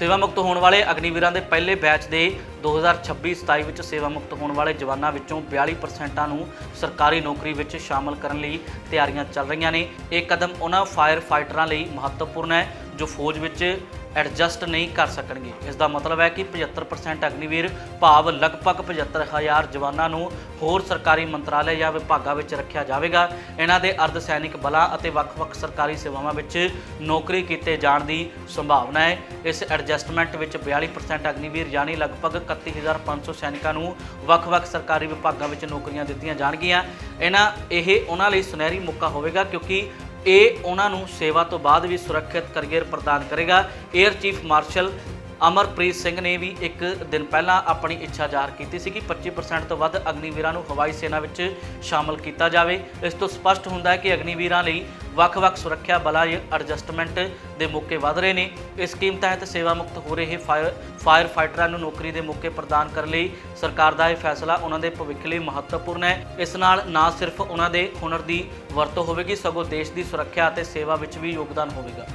ਸੇਵਾ ਮੁਕਤ ਹੋਣ ਵਾਲੇ ਅਗਨੀਵੀਰਾਂ ਦੇ ਪਹਿਲੇ ਬੈਚ ਦੇ 2026-27 ਵਿੱਚ ਸੇਵਾ ਮੁਕਤ ਹੋਣ ਵਾਲੇ ਜਵਾਨਾਂ ਵਿੱਚੋਂ 42% ਨੂੰ ਸਰਕਾਰੀ ਨੌਕਰੀ ਵਿੱਚ ਸ਼ਾਮਲ ਕਰਨ ਲਈ ਤਿਆਰੀਆਂ ਚੱਲ ਰਹੀਆਂ ਨੇ। ਇਹ ਕਦਮ ਉਹਨਾਂ ਫਾਇਰ ਫਾਈਟਰਾਂ ਲਈ ਮਹੱਤਵਪੂਰਨ ਹੈ, ਜੋ ਫੌਜ ਵਿੱਚ ਐਡਜਸਟ ਨਹੀਂ ਕਰ ਸਕਣਗੇ। ਇਸ ਦਾ ਮਤਲਬ ਹੈ ਕਿ 75% ਅਗਨੀਵੀਰ ਭਾਵ ਲਗਭਗ 75000 ਜਵਾਨਾਂ ਨੂੰ ਹੋਰ ਸਰਕਾਰੀ ਮੰਤਰਾਲੇ ਜਾਂ ਵਿਭਾਗਾਂ ਵਿੱਚ ਰੱਖਿਆ ਜਾਵੇਗਾ। ਇਹਨਾਂ ਦੇ ਅਰਧ ਸੈਨਿਕ ਬਲਾਂ ਅਤੇ ਵੱਖ-ਵੱਖ ਸਰਕਾਰੀ ਸੇਵਾਵਾਂ ਵਿੱਚ ਨੌਕਰੀ ਕੀਤੇ ਜਾਣ ਦੀ ਸੰਭਾਵਨਾ ਹੈ। ਇਸ ਐਡਜਸਟਮੈਂਟ ਵਿੱਚ 42% ਅਗਨੀਵੀਰ ਯਾਨੀ ਲਗਭਗ 31500 ਸੈਨਿਕਾਂ ਨੂੰ ਵੱਖ-ਵੱਖ ਸਰਕਾਰੀ ਵਿਭਾਗਾਂ ਵਿੱਚ ਨੌਕਰੀਆਂ ਦਿੱਤੀਆਂ ਜਾਣਗੀਆਂ। ਇਹਨਾਂ, ਇਹ ਉਹਨਾਂ ਲਈ ਸੁਨਹਿਰੀ ਮੌਕਾ ਹੋਵੇਗਾ ਕਿਉਂਕਿ ਇਹ ਉਹਨਾਂ ਨੂੰ ਸੇਵਾ ਤੋਂ ਬਾਅਦ ਵੀ ਸੁਰੱਖਿਅਤ ਕਰੀਅਰ ਪ੍ਰਦਾਨ ਕਰੇਗਾ। Air chief marshal Amarpreet Singh ਨੇ ਵੀ ਇੱਕ ਦਿਨ ਪਹਿਲਾਂ ਆਪਣੀ ਇੱਛਾ ਜ਼ਾਹਰ ਕੀਤੀ ਸੀ ਕਿ 25% ਤੋਂ ਵੱਧ ਅਗਨੀਵੀਰਾਂ ਨੂੰ ਹਵਾਈ ਸੈਨਾ ਵਿੱਚ ਸ਼ਾਮਲ ਕੀਤਾ ਜਾਵੇ। ਇਸ ਤੋਂ ਸਪਸ਼ਟ ਹੁੰਦਾ ਹੈ ਕਿ ਅਗਨੀਵੀਰਾਂ ਲਈ ਵੱਖ-ਵੱਖ ਸੁਰੱਖਿਆ ਬਲਾਂ ਐਡਜਸਟਮੈਂਟ ਦੇ ਮੌਕੇ ਵਧ ਰਹੇ ਨੇ। ਇਸ ਸਕੀਮ ਤਹਿਤ ਸੇਵਾ ਮੁਕਤ ਹੋ ਰਹੇ ਫਾਇਰ ਫਾਇਰ ਫਾਈਟਰਾਂ ਨੂੰ ਨੌਕਰੀ ਦੇ ਮੌਕੇ ਪ੍ਰਦਾਨ ਕਰਨ ਲਈ ਸਰਕਾਰ ਦਾ ਇਹ ਫੈਸਲਾ ਉਹਨਾਂ ਦੇ ਭਵਿੱਖ ਲਈ ਮਹੱਤਵਪੂਰਨ ਹੈ। ਇਸ ਨਾਲ ਨਾ ਸਿਰਫ ਉਹਨਾਂ ਦੇ ਹੁਨਰ ਦੀ ਵਰਤੋਂ ਹੋਵੇਗੀ, ਸਗੋਂ ਦੇਸ਼ ਦੀ ਸੁਰੱਖਿਆ ਅਤੇ ਸੇਵਾ ਵਿੱਚ ਵੀ ਯੋਗਦਾਨ ਹੋਵੇਗਾ।